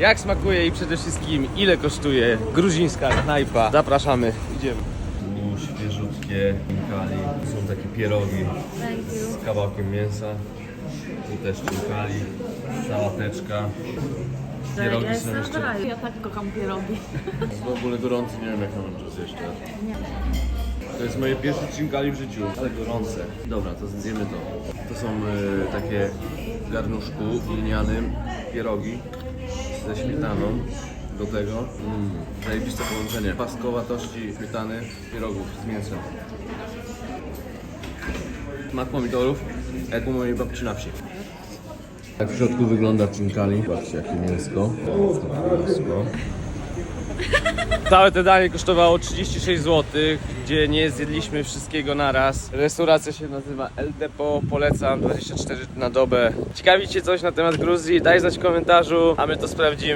Jak smakuje i przede wszystkim ile kosztuje gruzińska knajpa. Zapraszamy, idziemy. Tu świeżutkie chinkali, są takie pierogi z kawałkiem mięsa. Tu też chinkali, sałateczka. Pierogi ja są jeszcze. Ja tak kocham pierogi. jest w ogóle gorący, nie wiem jak mam to zjeść teraz. To jest moje pierwsze chinkali w życiu, ale gorące. Dobra, to zjemy to. To są y, takie w garnuszku linianym pierogi ze śmietaną. Do tego mm, zajebiste połączenie paskowatości śmietany, pierogów z mięsem. Smak pomidorów, jak u mojej babci na wsi. Tak w środku wygląda chinkali. Patrzcie jakie mięsko. mięsko. Całe te danie kosztowało 36 zł, gdzie nie zjedliśmy wszystkiego naraz. Restauracja się nazywa El Depo, polecam 24 na dobę. Ciekawi Cię coś na temat Gruzji? Daj znać w komentarzu, a my to sprawdzimy.